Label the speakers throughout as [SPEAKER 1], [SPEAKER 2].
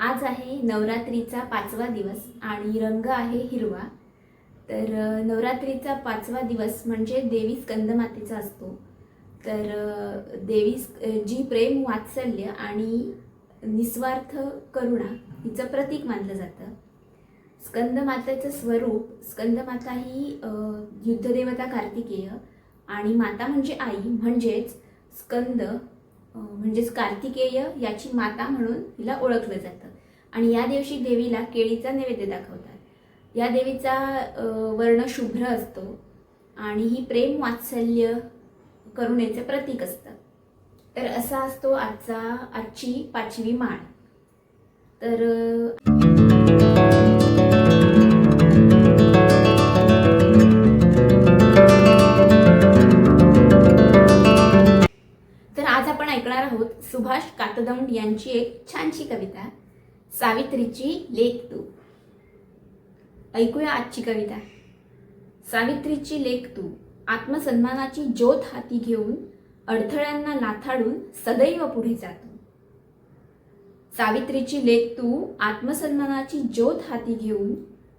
[SPEAKER 1] आज आहे नवरात्रीचा पाचवा दिवस आणि रंग आहे हिरवा. तर नवरात्रीचा पाचवा दिवस म्हणजे देवी स्कंदमातेचा असतो. तर देवी जी प्रेम वात्सल्य आणि निस्वार्थ करुणा हिचं प्रतीक मानलं जातं. स्कंदमातेचं स्वरूप स्कंदमाता ही युद्धदेवता कार्तिकेय आणि माता म्हणजे आई म्हणजेच स्कंद म्हणजेच कार्तिकेय याची माता म्हणून हिला ओळखलं जातं. आणि या दिवशी देवीला केळीचा नैवेद्य दाखवतात. या देवीचा वर्ण शुभ्र असतो आणि ही प्रेम वात्सल्य करुणेचे प्रतीक असतं. तर असा असतो आजचा आजची पाचवी माळ. तर आपण ऐकणार आहोत सुभाष कातदंड यांची एक छानशी कविता सावित्रीची लेख तू. ऐकूया आजची कविता. सावित्रीची लेख तू. आत्मसन्मानाची ज्योत हाती घेऊन अडथळ्यांना लाथाडून सदैव पुढे जातो. सावित्रीची लेख तू आत्मसन्मानाची ज्योत हाती घेऊन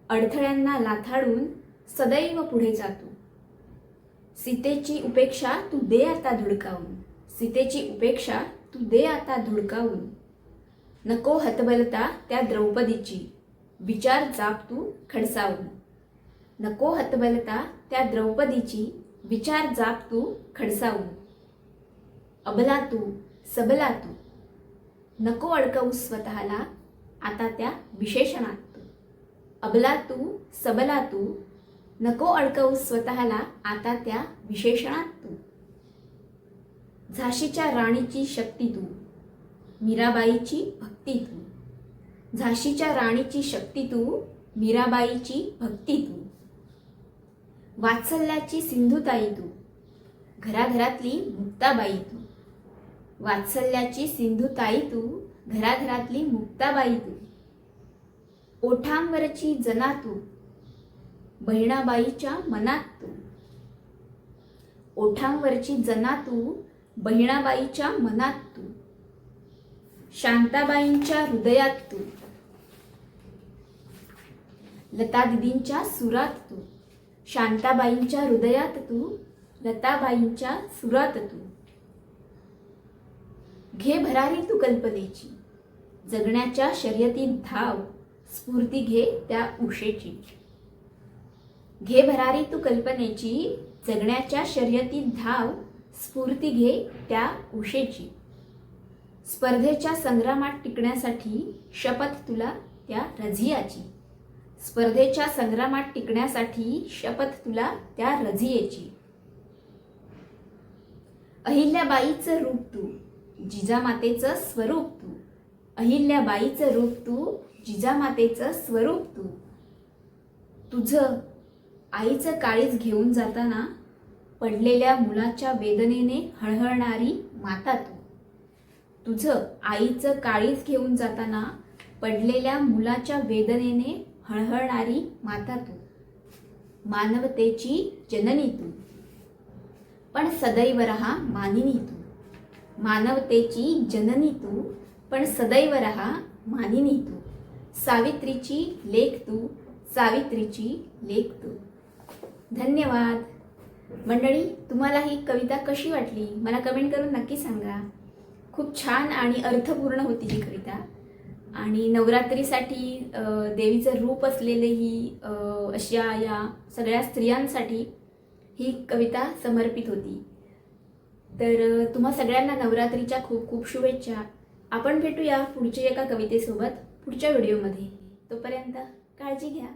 [SPEAKER 1] अडथळ्यांना लाथाडून सदैव पुढे जातो. सीतेची उपेक्षा तू दे आता धुडकावून. सीतेची उपेक्षा तू दे आता धुडकावून. नको हतबलता त्या द्रौपदीची. विचार जाप तू खडसावून. नको हतबलता त्या द्रौपदीची. विचार जाप तू खडसावून. अबला तू सबला तू. नको अडकवू स्वतःला आता त्या विशेषणात. तू अबला तू सबला तू. नको अडकवू स्वतःला आता त्या विशेषणात तू. झाशीच्या राणीची शक्ती तू. मीराबाईची भक्ती तू. झाशीच्या राणीची शक्ती तू मीराबाईची भक्ती तू. वात्सल्याची सिंधुताई तू. घराघरातली मुक्ताबाई तू. वात्सल्याची सिंधुताई तू घराघरातली मुक्ताबाई तू. ओठांवरची जना तू. बहिणाबाईच्या मनात तू. ओठांवरची जना तू बहिणाबाईच्या मनात तू. शांताबाईंच्या हृदयात तू. लता दिदींच्या सुरात तू. शांताबाईंच्या हृदयात तू लताबाईंच्या सुरात तू. घे भरारी तू कल्पनेची. जगण्याच्या शर्यतीत धाव. स्फूर्ती घे त्या उशेची घे भरारी तू कल्पनेची. जगण्याच्या शर्यतीत धाव. स्फूर्ती घे त्या उशेची. स्पर्धेच्या संग्रामात टिकण्यासाठी शपथ तुला त्या रझियाची. स्पर्धेच्या संग्रामात टिकण्यासाठी शपथ तुला त्या रझियेची. अहिल्याबाईचं रूप तू जिजामातेचं स्वरूप तू. अहिल्याबाईचं रूप तू जिजामातेचं स्वरूप तू. तुझं आईचं काळीच घेऊन जाताना पडलेल्या मुलाच्या वेदनेने हळहळणारी माता तू तुझं आईचं काळीज घेऊन जाताना पडलेल्या मुलाच्या वेदनेने हळहळणारी माता तू मानवतेची जननी तू. पण सदैव रहा मानिनी तू. मानवतेची जननी तू पण सदैव रहा मानिनी तू. सावित्रीची लेख तू सावित्रीची लेख तू. धन्यवाद. मंडळी तुम्हाला ही कविता कशी वाटली? मला कमेंट करून नक्की सांगा. खूप छान आणि अर्थपूर्ण होती ही कविता. आणि नवरात्रीसाठी देवीचं रूप असलेले ही अशा या सगळ्या स्त्रियांसाठी ही कविता समर्पित होती. तर तुम्हा सगळ्यांना नवरात्रीच्या खूप खूप शुभेच्छा. आपण भेटूया पुढच्या एका कवितेसोबत पुढच्या व्हिडिओमध्ये. तोपर्यंत काळजी घ्या.